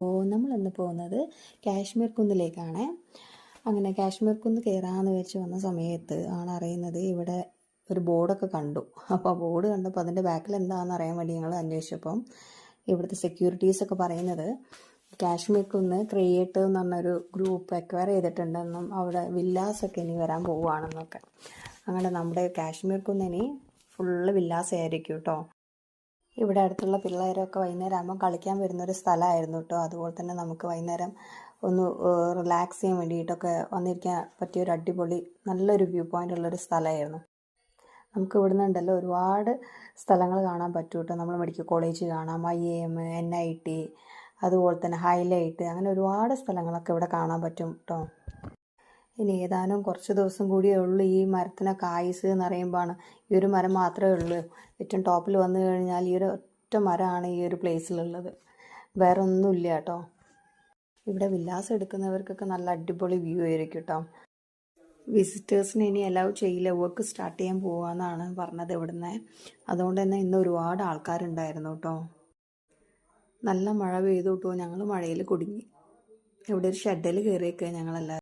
നമ്മൾ ഇന്ന് പോകുന്നത് കാശ്മീർ കുന്നിലേക്കാണ്. അങ്ങനെ കാശ്മീർ കുന്ന് കയറാമെന്ന് വെച്ച് വന്ന സമയത്ത് ആണ് അറിയുന്നത് ഇവിടെ ഒരു ബോർഡൊക്കെ കണ്ടു. അപ്പോൾ ആ ബോർഡ് കണ്ടപ്പോൾ അതിന്റെ ബാക്കിൽ എന്താണെന്ന് അറിയാൻ വേണ്ടി ഞങ്ങൾ അന്വേഷിച്ചപ്പം ഇവിടുത്തെ സെക്യൂരിറ്റീസൊക്കെ പറയുന്നത് കാശ്മീർ കുന്ന് ക്രിയേറ്റ് എന്ന് പറഞ്ഞൊരു ഗ്രൂപ്പ് അക്വയർ ചെയ്തിട്ടുണ്ടെന്നും അവിടെ വില്ലാസൊക്കെ ഇനി വരാൻ പോവുകയാണെന്നൊക്കെ. അങ്ങനെ നമ്മുടെ കാശ്മീർ കുന്ന് ഇനി ഫുള്ള് വില്ലാസ് ആയിരിക്കും കേട്ടോ ഇവിടെ അടുത്തുള്ള പിള്ളേരൊക്കെ വൈകുന്നേരം ആകുമ്പോൾ കളിക്കാൻ വരുന്ന വരുന്നൊരു സ്ഥലമായിരുന്നു കേട്ടോ. അതുപോലെ തന്നെ നമുക്ക് വൈകുന്നേരം ഒന്ന് റിലാക്സ് ചെയ്യാൻ വേണ്ടിയിട്ടൊക്കെ വന്നിരിക്കാൻ പറ്റിയ ഒരു അടിപൊളി നല്ലൊരു വ്യൂ പോയിന്റ് ഉള്ളൊരു സ്ഥലമായിരുന്നു. നമുക്ക് ഇവിടുന്ന് ഉണ്ടല്ലോ ഒരുപാട് സ്ഥലങ്ങൾ കാണാൻ പറ്റും കേട്ടോ. നമ്മൾ മെഡിക്കൽ കോളേജ് കാണാം I M N I T അതുപോലെ തന്നെ ഹൈലൈറ്റ് അങ്ങനെ ഒരുപാട് സ്ഥലങ്ങളൊക്കെ ഇവിടെ കാണാൻ പറ്റും കേട്ടോ. ഇനി ഏതാനും കുറച്ച് ദിവസം കൂടിയേ ഉള്ളൂ ഈ മരത്തിനൊക്കെ ആയുസ് എന്ന് പറയുമ്പോഴാണ്. ഈ ഒരു മരം മാത്രമേ ഉള്ളൂ. ഏറ്റവും ടോപ്പിൽ വന്നു കഴിഞ്ഞാൽ ഈ ഒരു ഒറ്റ മരമാണ് ഈ ഒരു പ്ലേസിലുള്ളത്. വേറെ ഒന്നുമില്ല കേട്ടോ. ഇവിടെ വില്ലാസം എടുക്കുന്നവർക്കൊക്കെ നല്ല അടിപൊളി വ്യൂ ആയിരിക്കും കേട്ടോ. വിസിറ്റേഴ്സിന് ഇനി അലൗ ചെയ്യില്ല. വർക്ക് സ്റ്റാർട്ട് ചെയ്യാൻ പോവാന്നാണ് പറഞ്ഞത് ഇവിടുന്ന്. അതുകൊണ്ട് തന്നെ ഇന്ന് ഒരുപാട് ആൾക്കാരുണ്ടായിരുന്നു കേട്ടോ. നല്ല മഴ പെയ്തു കേട്ടോ. ഞങ്ങൾ മഴയിൽ കുടുങ്ങി. ഇവിടെ ഒരു ഷെഡിൽ കയറിയൊക്കെ ഞങ്ങളെല്ലാവരും.